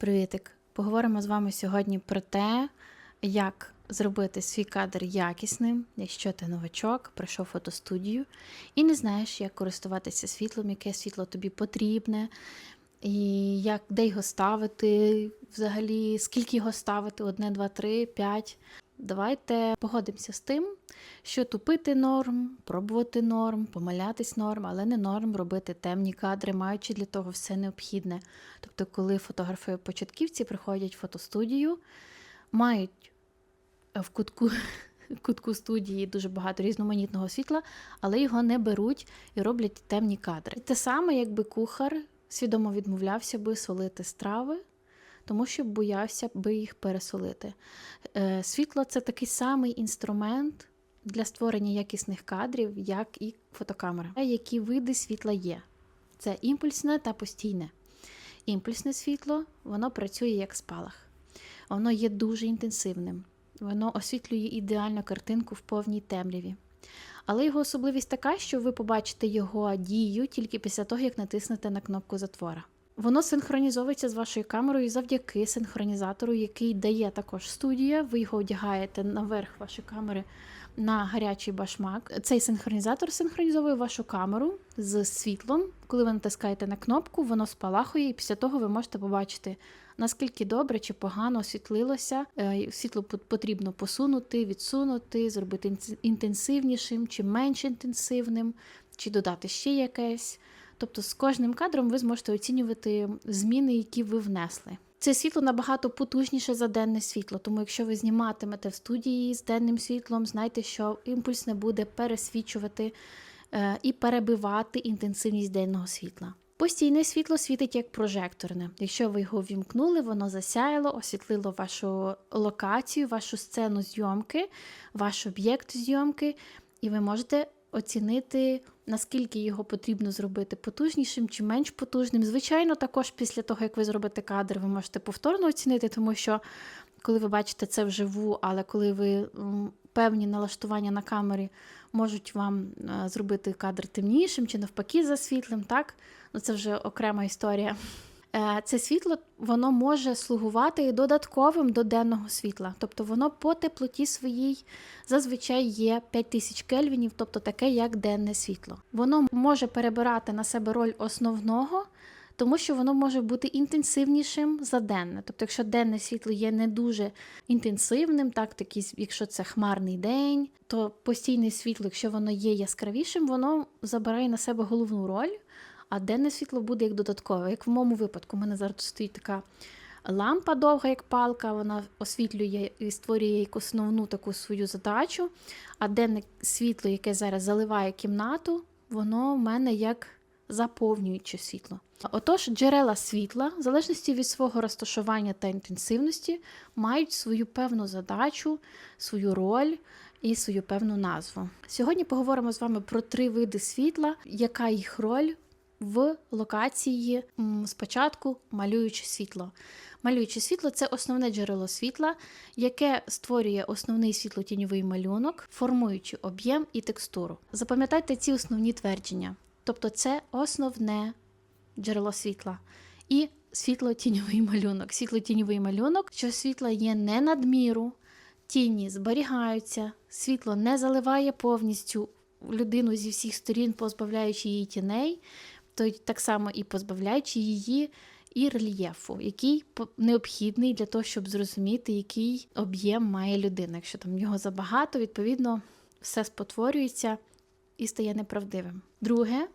Привітик! Поговоримо з вами сьогодні про те, як зробити свій кадр якісним, якщо ти новачок, прийшов в фотостудію і не знаєш, як користуватися світлом, яке світло тобі потрібне, і як, де його ставити, взагалі, скільки його ставити, одне, два, три, п'ять. Давайте погодимося з тим, що тупити норм, пробувати норм, помилятись норм, але не норм робити темні кадри, маючи для того все необхідне. Тобто, коли фотографи-початківці приходять в фотостудію, мають в кутку, кутку студії дуже багато різноманітного світла, але його не беруть і роблять темні кадри. Те саме, якби кухар свідомо відмовлявся би солити страви тому що боявся би їх пересолити. Е, Світло це такий самий інструмент для створення якісних кадрів, як і фотокамера. Які види світла є? Це імпульсне та постійне. Імпульсне світло воно працює як спалах. Воно є дуже інтенсивним. Воно освітлює ідеальну картинку в повній темряві. Але його особливість така, що ви побачите його дію тільки після того, як натиснете на кнопку затвора. Воно синхронізовується з вашою камерою завдяки синхронізатору, який дає також студія. Ви його одягаєте наверх вашої камери на гарячий башмак. Цей синхронізатор синхронізовує вашу камеру з світлом. Коли ви натискаєте на кнопку, воно спалахує, і після того ви можете побачити, наскільки добре чи погано освітлилося. Е, світло потрібно посунути, відсунути, зробити інтенсивнішим чи менш інтенсивним, чи додати ще якесь. Тобто з кожним кадром ви зможете оцінювати зміни, які ви внесли. Це світло набагато потужніше за денне світло, тому якщо ви зніматимете в студії з денним світлом, знайте, що імпульс не буде пересвічувати е, і перебивати інтенсивність денного світла. Постійне світло світить як прожекторне. Якщо ви його вімкнули, воно засяяло, освітлило вашу локацію, вашу сцену зйомки, ваш об'єкт зйомки, і ви можете оцінити, наскільки його потрібно зробити потужнішим чи менш потужним. Звичайно, також після того, як ви зробите кадр, ви можете повторно оцінити, тому що коли ви бачите це вживу, але коли ви певні налаштування на камері можуть вам е, зробити кадр темнішим чи навпаки за світлим, так? Ну це вже окрема історія. Е, це світло воно може слугувати додатковим до денного світла. Тобто воно по теплоті своїй зазвичай є 5000 кельвінів, тобто таке, як денне світло. Воно може перебирати на себе роль основного, тому що воно може бути інтенсивнішим за денне. Тобто, якщо денне світло є не дуже інтенсивним, так такі, якщо це хмарний день, то постійне світло, якщо воно є яскравішим, воно забирає на себе головну роль а денне світло буде як додаткове. Як в моєму випадку, у мене зараз стоїть така лампа довга, як палка, вона освітлює і створює як основну таку свою задачу. А денне світло, яке зараз заливає кімнату, воно в мене як заповнююче світло. Отож, джерела світла, в залежності від свого розташування та інтенсивності, мають свою певну задачу, свою роль і свою певну назву. Сьогодні поговоримо з вами про три види світла, яка їх роль в локації спочатку малюючи світло. Малююче світло це основне джерело світла, яке створює основний світлотіньовий малюнок, формуючи об'єм і текстуру. Запам'ятайте ці основні твердження. Тобто, це основне джерело світла. І світло-тіньовий малюнок. Світло-тіньовий малюнок, що світла є не надміру, тіні зберігаються, світло не заливає повністю людину зі всіх сторін, позбавляючи її тіней то так само і позбавляючи її і рельєфу, який необхідний для того, щоб зрозуміти, який об'єм має людина. Якщо там його забагато, відповідно все спотворюється і стає неправдивим. Друге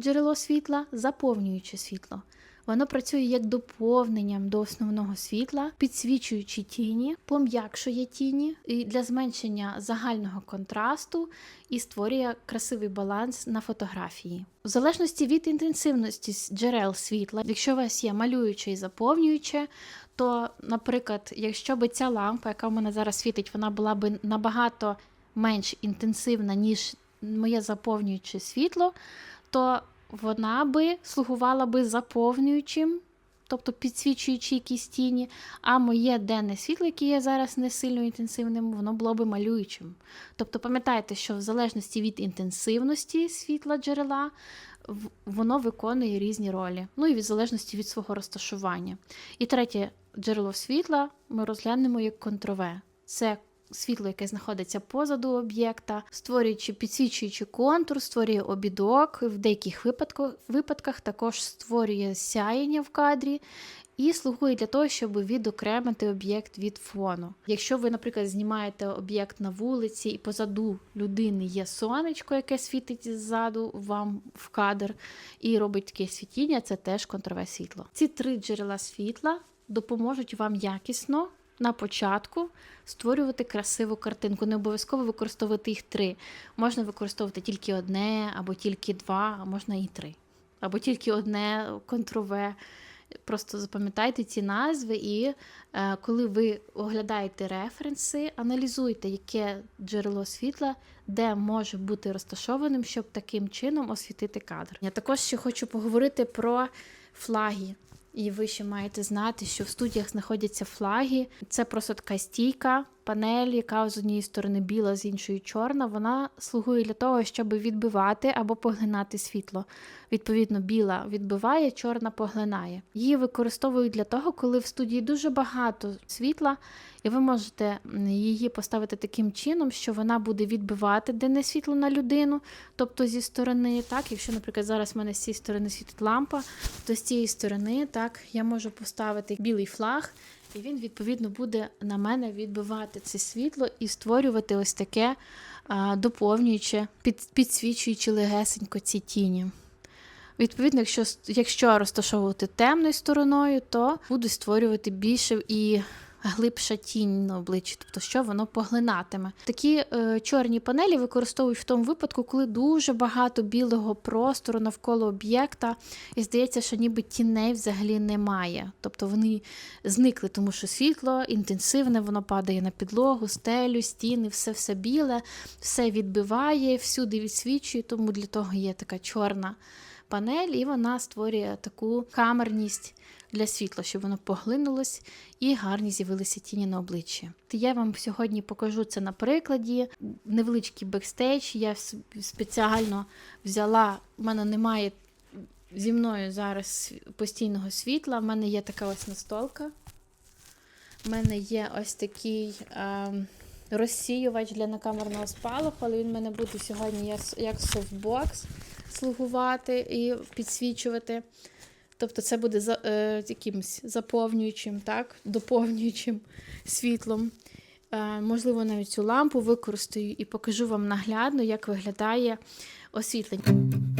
джерело світла заповнююче світло. Воно працює як доповненням до основного світла, підсвічуючи тіні, пом'якшує тіні і для зменшення загального контрасту і створює красивий баланс на фотографії. В залежності від інтенсивності джерел світла, якщо у вас є малююче і заповнююче, то, наприклад, якщо б ця лампа, яка в мене зараз світить, вона була б набагато менш інтенсивна, ніж моє заповнююче світло, то вона би слугувала би заповнюючим тобто підсвічуючи якісь тіні, а моє денне світло, яке є зараз не сильно інтенсивним, воно було би малюючим. Тобто пам'ятайте, що в залежності від інтенсивності світла джерела, воно виконує різні ролі, ну і від залежності від свого розташування. І третє джерело світла ми розглянемо як контрове. Це світло, яке знаходиться позаду об'єкта, створюючи, підсвічуючи контур, створює обідок, в деяких випадках, випадках також створює сяєння в кадрі. І слугує для того, щоб відокремити об'єкт від фону. Якщо ви, наприклад, знімаєте об'єкт на вулиці, і позаду людини є сонечко, яке світить ззаду вам в кадр, і робить таке світіння, це теж контрове світло. Ці три джерела світла допоможуть вам якісно на початку створювати красиву картинку. Не обов'язково використовувати їх три. Можна використовувати тільки одне, або тільки два, а можна і три. Або тільки одне контрове. Просто запам'ятайте ці назви, і е, коли ви оглядаєте референси, аналізуйте, яке джерело світла, де може бути розташованим, щоб таким чином освітити кадр. Я також ще хочу поговорити про флаги. І ви ще маєте знати, що в студіях знаходяться флаги. Це просто така стійка, панель, яка з однієї сторони біла, з іншої чорна. Вона слугує для того, щоб відбивати або поглинати світло. Відповідно, біла відбиває, чорна поглинає. Її використовують для того, коли в студії дуже багато світла, і ви можете її поставити таким чином, що вона буде відбивати денне світло на людину, тобто зі сторони, так, якщо, наприклад, зараз в мене з цієї сторони світить лампа, то з цієї сторони, так, я можу поставити білий флаг, і він, відповідно, буде на мене відбивати це світло і створювати ось таке доповнююче, під, підсвічуючи легесенько ці тіні. Відповідно, якщо, якщо розташовувати темною стороною, то буду створювати більше і глибша тінь на обличчі, тобто що воно поглинатиме. Такі е, чорні панелі використовують в тому випадку, коли дуже багато білого простору навколо об'єкта, і здається, що ніби тіней взагалі немає. Тобто вони зникли, тому що світло інтенсивне, воно падає на підлогу, стелю, стіни, все все біле, все відбиває, всюди відсвічує, тому для того є така чорна панель, і вона створює таку камерність для світла, щоб воно поглинулось і гарні з'явилися тіні на обличчі. Я вам сьогодні покажу це на прикладі. Невеличкий бекстейдж. Я спеціально взяла, в мене немає зі мною зараз постійного світла. В мене є така ось настолка. У мене є ось такий. ем, Розсіювач для накамерного спалаху, але він в мене буде сьогодні як софтбокс слугувати і підсвічувати. Тобто це буде за, е, якимось заповнюючим, так, доповнюючим світлом. Е, можливо, навіть цю лампу використаю і покажу вам наглядно, як виглядає освітлення.